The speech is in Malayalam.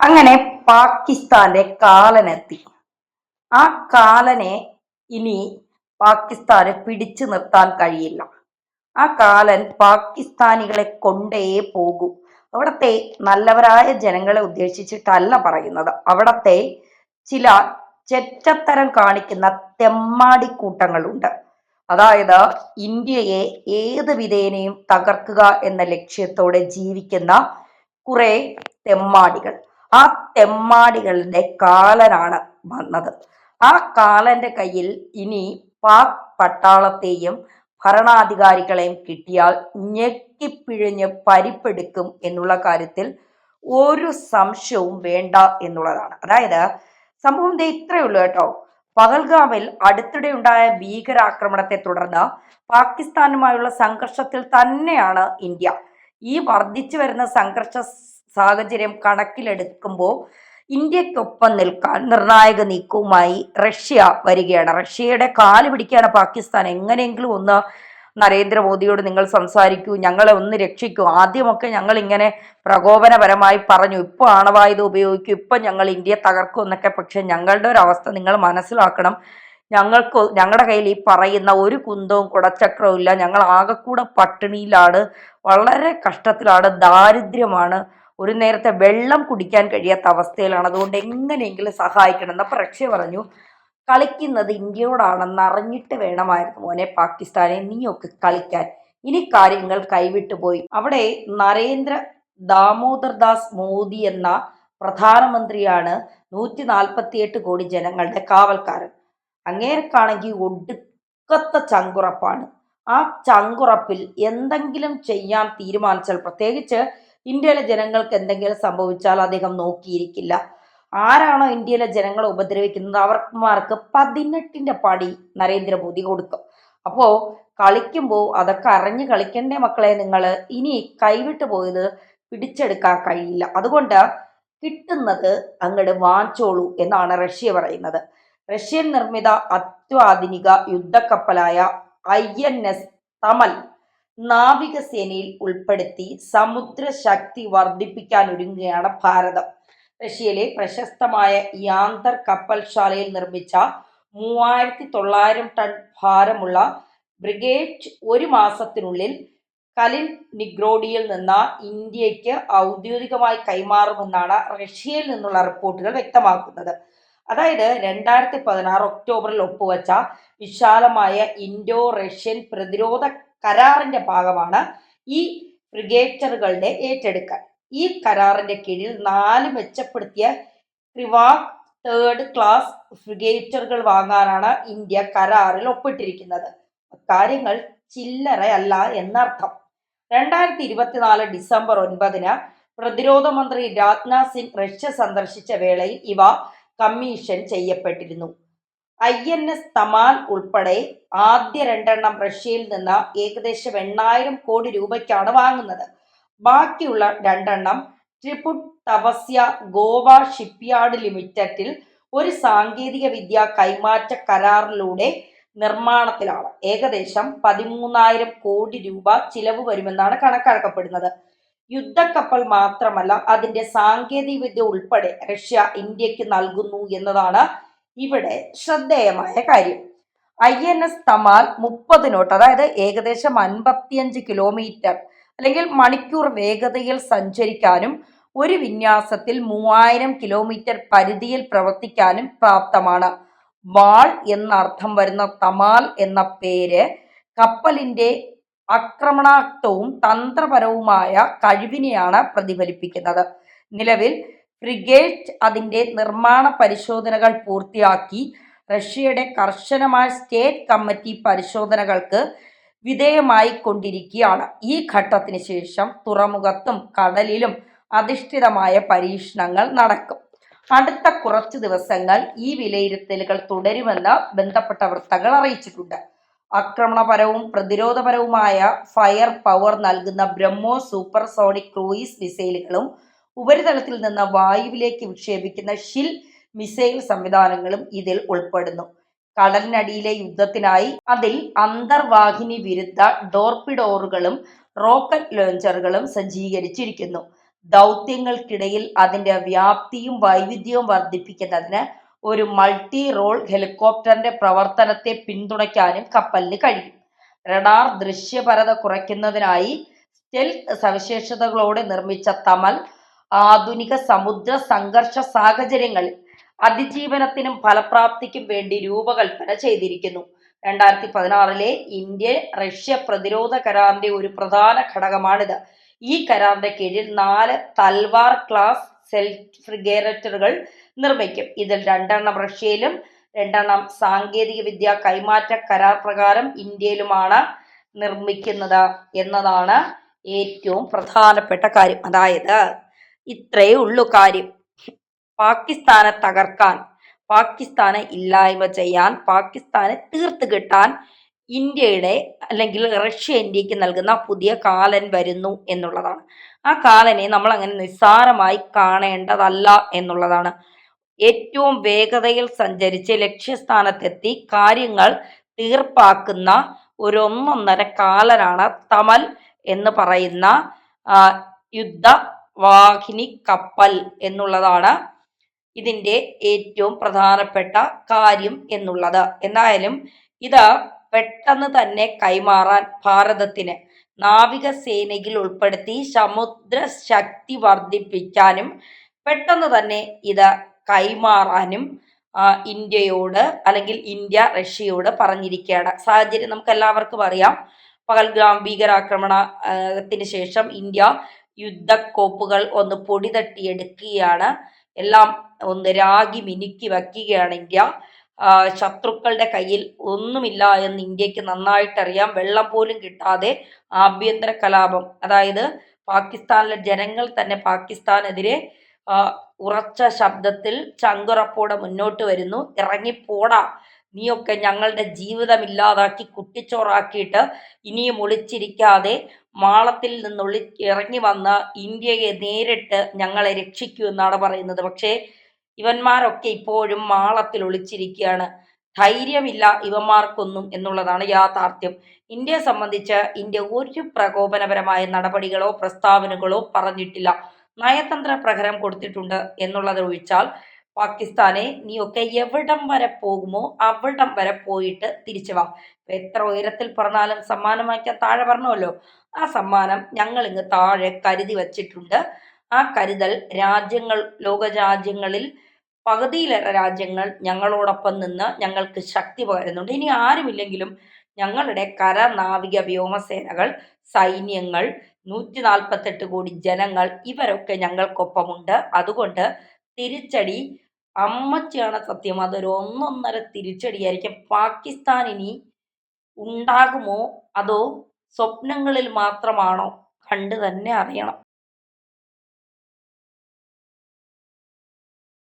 അങ്ങനെ പാകിസ്ഥാന്റെ കാലനെത്തി. ആ കാലനെ ഇനി പാകിസ്ഥാന് പിടിച്ചു നിർത്താൻ കഴിയില്ല. ആ കാലൻ പാകിസ്ഥാനികളെ കൊണ്ടേ പോകൂ. അവിടത്തെ നല്ലവരായ ജനങ്ങളെ ഉദ്ദേശിച്ചിട്ടല്ല പറയുന്നത്. അവിടത്തെ ചില ചെറ്റത്തരം കാണിക്കുന്ന തെമ്മാടി കൂട്ടങ്ങളുണ്ട് അതായത് ഇന്ത്യയെ ഏത് വിധേനയും തകർക്കുക എന്ന ലക്ഷ്യത്തോടെ ജീവിക്കുന്ന കുറെ തെമ്മാടികൾ. ആ തെമ്മാടികളുടെ കാലനാണ് വന്നത്. ആ കാലന്റെ കയ്യിൽ ഇനി പാക് പട്ടാളത്തെയും ഭരണാധികാരികളെയും കിട്ടിയാൽ ഞെക്കിപ്പിഴിഞ്ഞ് പരിപ്പെടുക്കും എന്നുള്ള കാര്യത്തിൽ ഒരു സംശയവും വേണ്ട എന്നുള്ളതാണ്. അതായത് സംഭവം ദേ ഇത്രയേ ഉള്ളൂ കേട്ടോ. പഹൽഗാമിൽ അടുത്തിടെ ഉണ്ടായ ഭീകരാക്രമണത്തെ തുടർന്ന് പാകിസ്ഥാനുമായുള്ള സംഘർഷത്തിൽ തന്നെയാണ് ഇന്ത്യ. ഈ വർദ്ധിച്ചു വരുന്ന സംഘർഷ സാഹചര്യം കണക്കിലെടുക്കുമ്പോൾ ഇന്ത്യക്കൊപ്പം നിൽക്കാൻ നിർണായക നീക്കവുമായി റഷ്യ വരികയാണ്. റഷ്യയുടെ കാൽ പിടിക്കാണ് പാകിസ്ഥാൻ. എങ്ങനെയെങ്കിലും ഒന്ന് നരേന്ദ്രമോദിയോട് നിങ്ങൾ സംസാരിക്കൂ ഞങ്ങളെ ഒന്ന് രക്ഷിക്കൂ. ആദ്യമൊക്കെ ഞങ്ങൾ ഇങ്ങനെ പ്രകോപനപരമായി പറഞ്ഞു ഇപ്പൊ ആണവായുധം ഉപയോഗിക്കൂ ഇപ്പൊ ഞങ്ങൾ ഇന്ത്യയെ തകർക്കും എന്നൊക്കെ. പക്ഷെ ഞങ്ങളുടെ ഒരു അവസ്ഥ നിങ്ങൾ മനസ്സിലാക്കണം. ഞങ്ങൾക്ക് ഞങ്ങളുടെ കയ്യിൽ ഈ പറയുന്ന ഒരു കുന്തവും കുടച്ചക്രവും ഇല്ല. ഞങ്ങൾ ആകെക്കൂടെ പട്ടിണിയിലാണ് വളരെ കഷ്ടത്തിലാണ് ദാരിദ്ര്യമാണ് ഒരു നേരത്തെ വെള്ളം കുടിക്കാൻ കഴിയാത്ത അവസ്ഥയിലാണ്. അതുകൊണ്ട് എങ്ങനെയെങ്കിലും സഹായിക്കണം എന്നപ്പോൾ റഷ്യ പറഞ്ഞു കളിക്കുന്നത് ഇന്ത്യയോടാണെന്ന് അറിഞ്ഞിട്ട് വേണമായിരുന്നു മോനെ പാകിസ്ഥാനെ നീയൊക്കെ കളിക്കാൻ. ഇനി കാര്യങ്ങൾ കൈവിട്ടു പോയി. അവിടെ നരേന്ദ്ര ദാമോദർ ദാസ് മോദി എന്ന പ്രധാനമന്ത്രിയാണ് നൂറ്റി നാൽപ്പത്തിയെട്ട് കോടി ജനങ്ങളുടെ കാവൽക്കാരൻ. അങ്ങേർക്കാണെങ്കിൽ ഒടുക്കത്തെ ചങ്കുറപ്പാണ്. ആ ചങ്കുറപ്പിൽ എന്തെങ്കിലും ചെയ്യാൻ തീരുമാനിച്ചാൽ പ്രത്യേകിച്ച് ഇന്ത്യയിലെ ജനങ്ങൾക്ക് എന്തെങ്കിലും സംഭവിച്ചാൽ അദ്ദേഹം നോക്കിയിരിക്കില്ല. ആരാണോ ഇന്ത്യയിലെ ജനങ്ങളെ ഉപദ്രവിക്കുന്നത്? അവർമാർക്ക് പതിനെട്ടിന്റെ പടി നരേന്ദ്രമോദി കൊടുക്കും. അപ്പോ കളിക്കുമ്പോൾ അതൊക്കെ അറിഞ്ഞ് കളിക്കണ്ടേ മക്കളെ? നിങ്ങൾ ഇനി കൈവിട്ടു പോയത് പിടിച്ചെടുക്കാൻ കഴിയില്ല. അതുകൊണ്ട് കിട്ടുന്നത് അങ്ങോട്ട് വാങ്ങിച്ചോളൂ എന്നാണ് റഷ്യ പറയുന്നത്. റഷ്യൻ നിർമ്മിത അത്യാധുനിക യുദ്ധക്കപ്പലായ ഐ എൻ എസ് തമൽ നാവികസേനയിൽ ഉൾപ്പെടുത്തി സമുദ്ര ശക്തി വർദ്ധിപ്പിക്കാൻ ഒരുങ്ങുകയാണ് ഭാരതം. റഷ്യയിലെ പ്രശസ്തമായ യാന്തർ കപ്പൽശാലയിൽ നിർമ്മിച്ച മൂവായിരത്തി തൊള്ളായിരം ടൺ ഭാരമുള്ള ബ്രിഗേഡ് ഒരു മാസത്തിനുള്ളിൽ കലിൻ നിഗ്രോഡിയിൽ നിന്ന് ഇന്ത്യയ്ക്ക് ഔദ്യോഗികമായി കൈമാറുമെന്നാണ് റഷ്യയിൽ നിന്നുള്ള റിപ്പോർട്ടുകൾ വ്യക്തമാക്കുന്നത്. അതായത് രണ്ടായിരത്തി പതിനാറ് ഒക്ടോബറിൽ ഒപ്പുവെച്ച വിശാലമായ ഇൻഡോ റഷ്യൻ പ്രതിരോധ കരാറിന്റെ ഭാഗമാണ് ഈ ഫ്രിഗേറ്ററുകളുടെ ഏറ്റെടുക്കൽ. ഈ കരാറിന്റെ കീഴിൽ നാല് മെച്ചപ്പെടുത്തിയ ക്രിവാക് തേർഡ് ക്ലാസ് ഫ്രിഗേറ്ററുകൾ വാങ്ങാനാണ് ഇന്ത്യ കരാറിൽ ഒപ്പിട്ടിരിക്കുന്നത്. കാര്യങ്ങൾ ചില്ലറയല്ല എന്നർത്ഥം. രണ്ടായിരത്തി ഇരുപത്തിനാല് ഡിസംബർ ഒൻപതിന് പ്രതിരോധ മന്ത്രി രാജ്നാഥ് സിംഗ് റഷ്യ സന്ദർശിച്ച വേളയിൽ ഇവ കമ്മീഷൻ ചെയ്യപ്പെട്ടിരുന്നു. ഐ എൻ എസ് തമാൽ ഉൾപ്പെടെ ആദ്യ രണ്ടെണ്ണം റഷ്യയിൽ നിന്ന് ഏകദേശം എണ്ണായിരം കോടി രൂപയ്ക്കാണ് വാങ്ങുന്നത്. ബാക്കിയുള്ള രണ്ടെണ്ണം ട്രിപുട്ട് തപസ്യ ഗോവ ഷിപ്പ്യാർഡ് ലിമിറ്റഡിൽ ഒരു സാങ്കേതിക വിദ്യ കൈമാറ്റ കരാറിലൂടെ നിർമ്മാണത്തിലാണ്. ഏകദേശം പതിമൂന്നായിരം കോടി രൂപ ചിലവ് വരുമെന്നാണ് കണക്കാക്കപ്പെടുന്നത്. യുദ്ധക്കപ്പൽ മാത്രമല്ല അതിന്റെ സാങ്കേതിക വിദ്യ ഉൾപ്പെടെ റഷ്യ ഇന്ത്യയ്ക്ക് നൽകുന്നു എന്നതാണ് ഇവിടെ ശ്രദ്ധേയമായ കാര്യം. ഐ എൻ എസ് തമാൽ മുപ്പത് നോട്ട് അതായത് ഏകദേശം അൻപത്തിയഞ്ച് കിലോമീറ്റർ അല്ലെങ്കിൽ മണിക്കൂർ വേഗതയിൽ സഞ്ചരിക്കാനും ഒരു വിന്യാസത്തിൽ മൂവായിരം കിലോമീറ്റർ പരിധിയിൽ പ്രവർത്തിക്കാനും പ്രാപ്തമാണ്. വാൾ എന്നർത്ഥം വരുന്ന തമാൽ എന്ന പേര് കപ്പലിന്റെ ആക്രമണാക്തവും തന്ത്രപരവുമായ കഴിവിനെയാണ് പ്രതിഫലിപ്പിക്കുന്നത്. നിലവിൽ ഫ്രിഗേറ്റ് അതിന്റെ നിർമ്മാണ പരിശോധനകൾ പൂർത്തിയാക്കി റഷ്യയുടെ കർശനമായ സ്റ്റേറ്റ് കമ്മിറ്റി പരിശോധനകൾക്ക് വിധേയമായി കൊണ്ടിരിക്കുകയാണ് ഈ ഘട്ടത്തിന് ശേഷം തുറമുഖത്തും കടലിലും അധിഷ്ഠിതമായ പരീക്ഷണങ്ങൾ നടക്കും. അടുത്ത കുറച്ച് ദിവസങ്ങൾ ഈ വിലയിരുത്തലുകൾ തുടരുമെന്ന് ബന്ധപ്പെട്ട വൃത്തങ്ങൾ അറിയിച്ചിട്ടുണ്ട്. ആക്രമണപരവും പ്രതിരോധപരവുമായ ഫയർ പവർ നൽകുന്ന ബ്രഹ്മോ സൂപ്പർസോണിക് ക്രൂയിസ് മിസൈലുകളും ഉപരിതലത്തിൽ നിന്ന് വായുവിലേക്ക് വിക്ഷേപിക്കുന്ന ഷിൽ മിസൈൽ സംവിധാനങ്ങളും ഇതിൽ ഉൾപ്പെടുന്നു കടലിനടിയിലെ യുദ്ധത്തിനായി അതിൽ അന്തർവാഹിനി വിരുദ്ധ ഡോർപിഡോറുകളും റോക്കറ്റ് ലോഞ്ചറുകളും സജ്ജീകരിച്ചിരിക്കുന്നു ദൗത്യങ്ങൾക്കിടയിൽ അതിന്റെ വ്യാപ്തിയും വൈവിധ്യവും വർദ്ധിപ്പിക്കുന്നതിന് ഒരു മൾട്ടി റോൾ ഹെലികോപ്റ്ററിന്റെ പ്രവർത്തനത്തെ പിന്തുണയ്ക്കാനും കപ്പലിന് കഴിയും. റഡാർ ദൃശ്യപരത കുറയ്ക്കുന്നതിനായി സ്റ്റെൽത്ത് സവിശേഷതകളോടെ നിർമ്മിച്ച തമൽ, ആധുനിക സമുദ്ര സംഘർഷ സാഹചര്യങ്ങളിൽ അതിജീവനത്തിനും ഫലപ്രാപ്തിക്കും വേണ്ടി രൂപകൽപ്പന ചെയ്തിരിക്കുന്നു. രണ്ടായിരത്തി പതിനാറിലെ ഇന്ത്യ-റഷ്യ പ്രതിരോധ കരാറിന്റെ ഒരു പ്രധാന ഘടകമാണിത്. ഈ കരാറിന്റെ കീഴിൽ നാല് തൽവാർ ക്ലാസ് സെൽഫ് ഫ്രിഗേറ്റുകൾ നിർമ്മിക്കും. ഇതിൽ രണ്ടെണ്ണം റഷ്യയിലും രണ്ടെണ്ണം സാങ്കേതിക വിദ്യ കൈമാറ്റ കരാർ പ്രകാരം ഇന്ത്യയിലുമാണ് നിർമ്മിക്കുന്നത് എന്നതാണ് ഏറ്റവും പ്രധാനപ്പെട്ട കാര്യം. അതായത് ഇത്രയേ ഉള്ളൂ കാര്യം. പാകിസ്ഥാനെ തകർക്കാൻ, പാകിസ്ഥാനെ ഇല്ലായ്മ ചെയ്യാൻ, പാകിസ്ഥാനെ തീർത്ത് കിട്ടാൻ ഇന്ത്യയുടെ അല്ലെങ്കിൽ റഷ്യ ഇന്ത്യയ്ക്ക് നൽകുന്ന പുതിയ കാലൻ വരുന്നു എന്നുള്ളതാണ്. ആ കാലനെ നമ്മൾ അങ്ങനെ നിസ്സാരമായി കാണേണ്ടതല്ല എന്നുള്ളതാണ്. ഏറ്റവും വേഗതയിൽ സഞ്ചരിച്ച് ലക്ഷ്യസ്ഥാനത്തെത്തി കാര്യങ്ങൾ തീർപ്പാക്കുന്ന ഒരു ഒന്നൊന്നര കാലനാണ് തമൽ എന്ന് പറയുന്ന യുദ്ധവാഹിനിക്കപ്പൽ എന്നുള്ളതാണ് ഇതിന്റെ ഏറ്റവും പ്രധാനപ്പെട്ട കാര്യം എന്നുള്ളത്. എന്തായാലും ഇത് പെട്ടെന്ന് തന്നെ കൈമാറാൻ ഭാരതത്തിന് നാവികസേനയിൽ ഉൾപ്പെടുത്തി സമുദ്ര ശക്തി വർദ്ധിപ്പിക്കാനും പെട്ടെന്ന് തന്നെ ഇത് കൈമാറാനും ഇന്ത്യയോട് അല്ലെങ്കിൽ ഇന്ത്യ റഷ്യയോട് പറഞ്ഞിരിക്കുകയാണ്. സാഹചര്യം നമുക്ക് എല്ലാവർക്കും അറിയാം. പകൽഗ്രാം ഭീകരാക്രമണത്തിന് ശേഷം ഇന്ത്യ യുദ്ധക്കോപ്പുകൾ ഒന്ന് പൊടി തട്ടിയെടുക്കുകയാണ് എല്ലാം ഒന്ന് രാഗി മിനുക്കി വയ്ക്കുകയാണ് ഇന്ത്യ. ശത്രുക്കളുടെ കയ്യിൽ ഒന്നുമില്ല എന്ന് ഇന്ത്യയ്ക്ക് നന്നായിട്ടറിയാം. വെള്ളം പോലും കിട്ടാതെ ആഭ്യന്തര കലാപം അതായത് പാകിസ്ഥാനിലെ ജനങ്ങൾ തന്നെ പാകിസ്ഥാനെതിരെ ഉറച്ച ശബ്ദത്തിൽ ചങ്കുറപ്പോടെ മുന്നോട്ട് വരുന്നു. ഇറങ്ങിപ്പോടാ നീയൊക്കെ ഞങ്ങളുടെ ജീവിതം ഇല്ലാതാക്കി കുട്ടിച്ചോറാക്കിയിട്ട് ഇനിയും ഒളിച്ചിരിക്കാതെ മാളത്തിൽ നിന്നൊളി ഇറങ്ങി വന്ന് ഇന്ത്യയെ നേരിട്ട് ഞങ്ങളെ രക്ഷിക്കൂ എന്നാണ് പറയുന്നത്. പക്ഷേ ഇവന്മാരൊക്കെ ഇപ്പോഴും മാളത്തിൽ ഒളിച്ചിരിക്കുകയാണ്. ധൈര്യമില്ല ഇവന്മാർക്കൊന്നും എന്നുള്ളതാണ് യാഥാർത്ഥ്യം. ഇന്ത്യയെ സംബന്ധിച്ച് ഇന്ത്യ ഒരു പ്രകോപനപരമായ നടപടികളോ പ്രസ്താവനകളോ പറഞ്ഞിട്ടില്ല. നയതന്ത്ര പ്രഹരം കൊടുത്തിട്ടുണ്ട് എന്നുള്ളതൊഴിച്ചാൽ പാകിസ്താനെ നീയൊക്കെ എവിടം വരെ പോകുമോ അവിടം വരെ പോയിട്ട് തിരിച്ചു വാ. എത്ര ഉയരത്തിൽ പറഞ്ഞാലും സമ്മാനം വാങ്ങിക്കാൻ താഴെ പറഞ്ഞുവല്ലോ. ആ സമ്മാനം ഞങ്ങൾ ഇങ്ങ് താഴെ കരുതി വച്ചിട്ടുണ്ട്. ആ കരുതൽ രാജ്യങ്ങൾ ലോകരാജ്യങ്ങളിൽ പകുതിയിലേറെ രാജ്യങ്ങൾ ഞങ്ങളോടൊപ്പം നിന്ന് ഞങ്ങൾക്ക് ശക്തി പകരുന്നുണ്ട്. ഇനി ആരുമില്ലെങ്കിലും ഞങ്ങളുടെ കര, നാവിക, വ്യോമസേനകൾ, സൈന്യങ്ങൾ, നൂറ്റി നാൽപ്പത്തെട്ട് കോടി ജനങ്ങൾ ഇവരൊക്കെ ഞങ്ങൾക്കൊപ്പമുണ്ട്. അതുകൊണ്ട് തിരിച്ചടി അമ്മച്ചിയാണ് സത്യം. അതൊരു ഒന്നൊന്നര തിരിച്ചടിയായിരിക്കും. പാകിസ്ഥാൻ ഇനി ഉണ്ടാകുമോ അതോ സ്വപ്നങ്ങളിൽ മാത്രമാണോ? കണ്ടു തന്നെ അറിയണം.